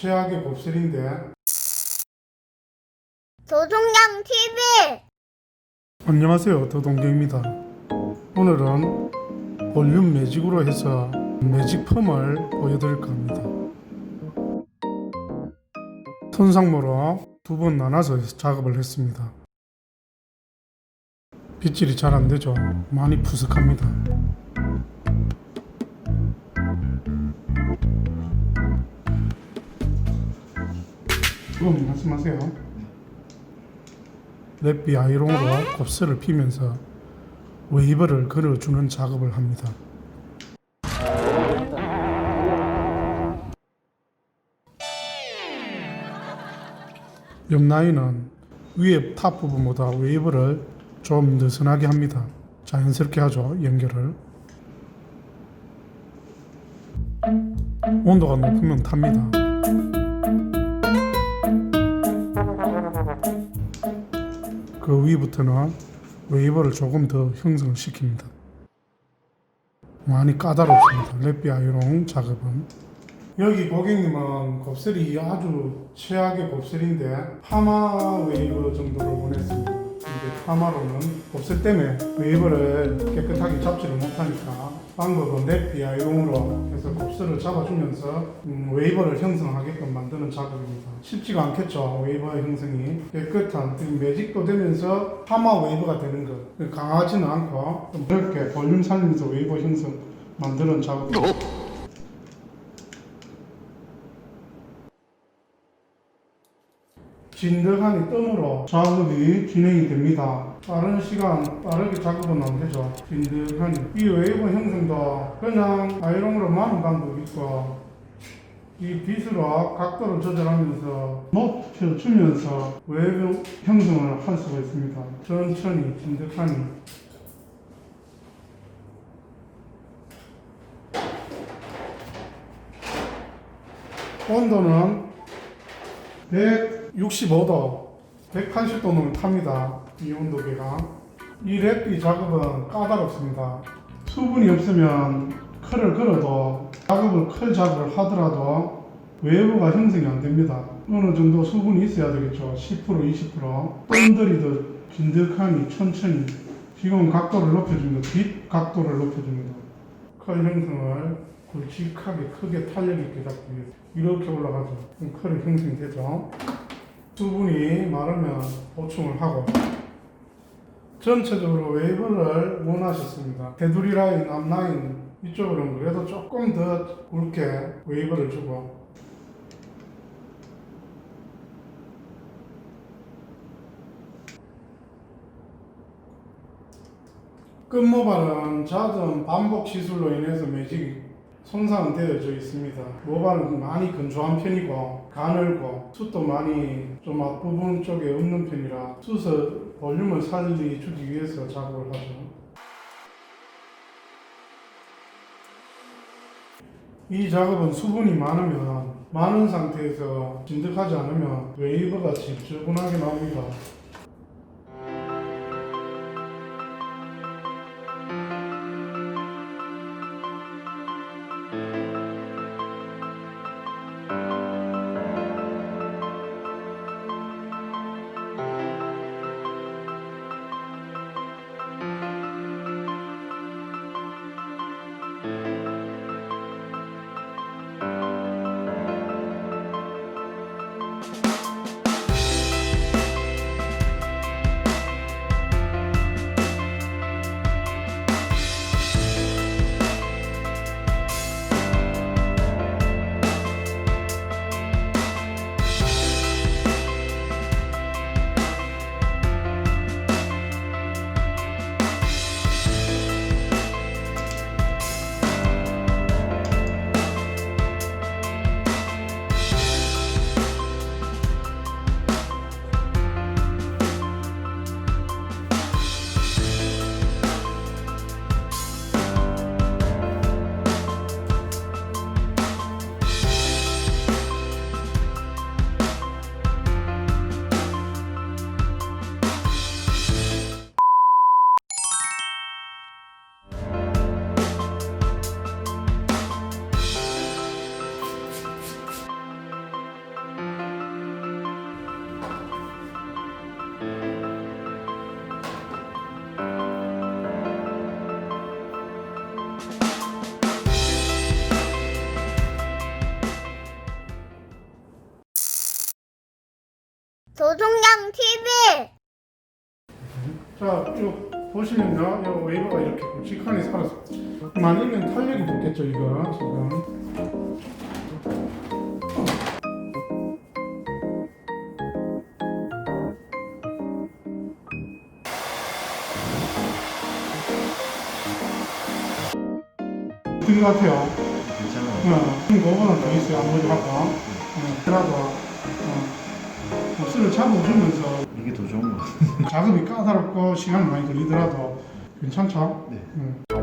최악의 곱슬인데. 조종경 TV 안녕하세요 더동경입니다. 오늘은 볼륨 매직으로 해서 매직 펌을 보여드릴까 합니다. 손상모로 두 번 나눠서 작업을 했습니다. 빗질이 잘 안되죠? 많이 푸석합니다 이건 말씀하세요 랩비 아이롱으로 곱슬을 피면서 웨이브를 그려주는 작업을 합니다. 옆 라인은 위에 탑 부분보다 웨이브를 좀 느슨하게 합니다. 자연스럽게 하죠, 연결을. 온도가 높으면 탑니다. 그 위부터는 웨이버를 조금 더 형성을 시킵니다. 많이 까다롭습니다. 랩비 아이롱 작업은. 여기 고객님은 곱슬이 아주 최악의 곱슬인데 파마 웨이브 정도를 원했습니다. 파마로는 곱슬 때문에 웨이브를 깨끗하게 잡지를 못하니까 방법은 랩비 아이롱으로 해서 곱슬을 잡아주면서 음, 웨이버를 형성하게끔 만드는 작업입니다. 쉽지가 않겠죠. 웨이버의 형성이 깨끗한 그 매직도 되면서 파마 웨이브가 되는 것. 강하지는 않고 좀 넓게 볼륨 살리면서 웨이버 형성 만드는 작업입니다. 진득하니 뜸으로 작업이 진행이 됩니다. 빠른 시간 빠르게 작업은 안 되죠. 진득하니 이 웨이브 형성도 그냥 아이롱으로 많은 방법이 있고 이 빗으로 각도를 조절하면서 높여주면서 웨이브 형성을 할 수가 있습니다. 천천히 진득하니 온도는 165도, 180도는 탑니다. 이 온도계가. 이 랩비 작업은 까다롭습니다. 수분이 없으면 칼을 걸어도 작업을 칼 작업을 하더라도 외부가 형성이 안 됩니다. 어느 정도 수분이 있어야 되겠죠. 10% 20% 뜸들이듯 진득하니 천천히 지금 각도를 높여줍니다. 뒷 각도를 높여줍니다. 칼 형성을 굵직하게 크게 탄력 있게 잡기 위해서 이렇게 올라가죠. 그럼 칼이 형성이 되죠. 수분이 마르면 보충을 하고 전체적으로 웨이브를 원하셨습니다. 테두리 라인, 앞 라인 이쪽으로는 그래도 조금 더 굵게 웨이브를 주고 끝모발은 잦은 반복 시술로 인해서 매직이 손상 되어져 있습니다. 모발은 많이 건조한 편이고 가늘고 숱도 많이 좀 앞부분 쪽에 없는 편이라 숱을 볼륨을 살리 주기 위해서 작업을 하죠. 이 작업은 수분이 많으면 많은 상태에서 진득하지 않으면 웨이브가 지저분하게 나옵니다. 조종경 TV 자, 이거 보시면요, 이 웨이버가 이렇게 굵직하게 살았어. 많이면 탄력이 붙겠죠, 이거 지금. 든것 같아요. 괜찮아. 어, 지금 그거보다 더 있어요, 아무리 하고. 어, 그래도, 어, 보스를 잡아오시면서 이게 더 좋은 거 같아. 작업이 까다롭고 시간이 많이 걸리더라도 괜찮죠? 네. 음.